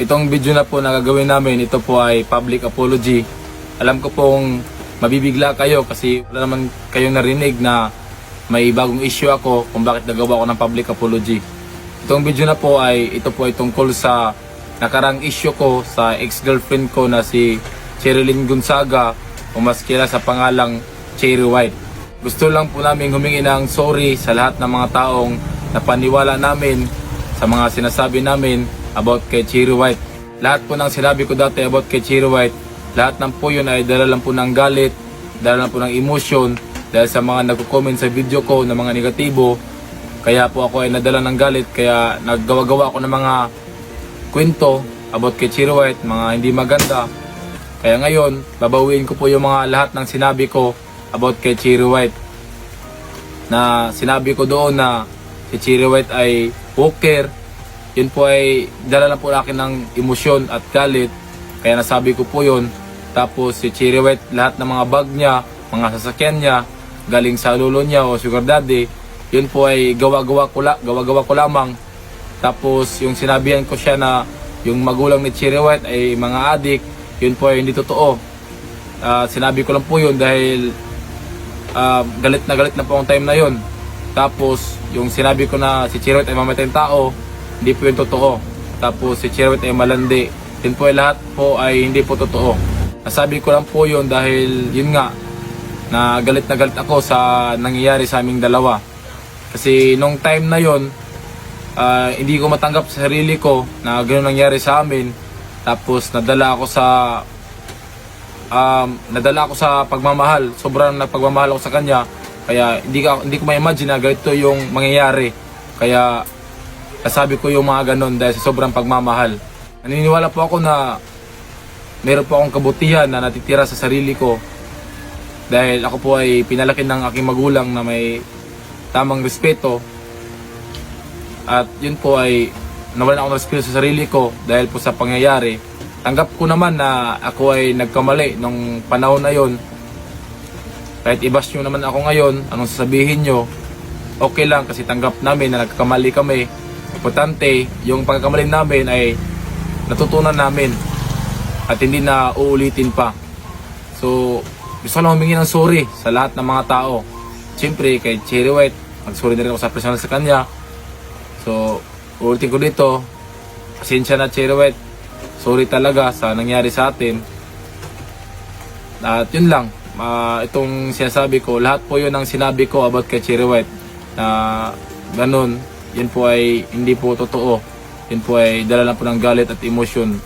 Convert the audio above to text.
Itong video na po na gagawin namin, ito po ay public apology. Alam ko pong mabibigla kayo kasi wala naman kayong narinig na may bagong issue ako kung bakit nagawa ko ng public apology. Itong video na po ay ito po ay tungkol sa nakarang issue ko sa ex-girlfriend ko na si Cherilyn Gonzaga o mas kilala sa pangalang Cherry White. Gusto lang po namin humingi ng sorry sa lahat ng mga taong napaniwala namin sa mga sinasabi namin about kay Cherry White. Lahat po ng sinabi ko dati about kay Cherry White, lahat ng po yun ay dala lang po ng galit, dala lang po ng emotion, dahil sa mga nagko-comment sa video ko ng mga negatibo, kaya po ako ay nadala ng galit, kaya naggawa-gawa ako ng mga kwento about kay Cherry White, mga hindi maganda. Kaya ngayon, babawiin ko po yung mga lahat ng sinabi ko about kay Cherry White. Na sinabi ko doon na si Cherry White ay poker. Yun po ay dala lang po akin ng emosyon at galit. Kaya nasabi ko po yun. Tapos si White, lahat ng mga bag niya, mga sasakyan niya, galing sa lolo niya o sugar daddy, yun po ay gawa-gawa ko, la, gawa-gawa ko lamang. Tapos yung sinabihan ko siya na yung magulang ni White ay mga adik, yun po ay hindi totoo. Ah, sinabi ko lang po yun dahil ah, galit na galit na po ang time na yun. Tapos yung sinabi ko na si White ay mamatay tao, hindi po yun totoo. Tapos si Cherry White ay malandi. Yun po ay lahat po ay hindi po totoo. Nasabi ko lang po yun dahil yun nga, na galit na galit ako sa nangyayari sa aming dalawa. Kasi nung time na yon ah, hindi ko matanggap sa sarili ko na gano'n nangyari sa amin. Tapos nadala ako sa um, nadala ako sa pagmamahal. Sobrang nagpagmamahal ako sa kanya. Kaya hindi ko hindi ko ma-imagine na ganito yung mangyayari. Kaya nasabi ko yung mga ganon dahil sa sobrang pagmamahal. Naniniwala po ako na meron po akong kabutihan na natitira sa sarili ko dahil ako po ay pinalaki ng aking magulang na may tamang respeto. At yun po ay nawalan ako ng respeto sa sarili ko dahil po sa pangyayari. Tanggap ko naman na ako ay nagkamali nung panahon na yon kahit ibas nyo naman ako ngayon anong sasabihin nyo? Okay lang kasi tanggap namin na nagkamali kami importante yung pagkakamali namin ay natutunan namin at hindi na uulitin pa so gusto ko lang humingi ng sorry sa lahat ng mga tao. Siyempre, kay Cherry White, mag-sorry na rin ako sa personal sa kanya. So, ulitin ko dito, pasensya na Cherry White. Sorry talaga sa nangyari sa atin. At yun lang, Ah, itong sinasabi ko, lahat po yun ang sinabi ko about kay Cherry White. Na ganun, yun po ay hindi po totoo. Yun po ay dala lang po ng galit at emosyon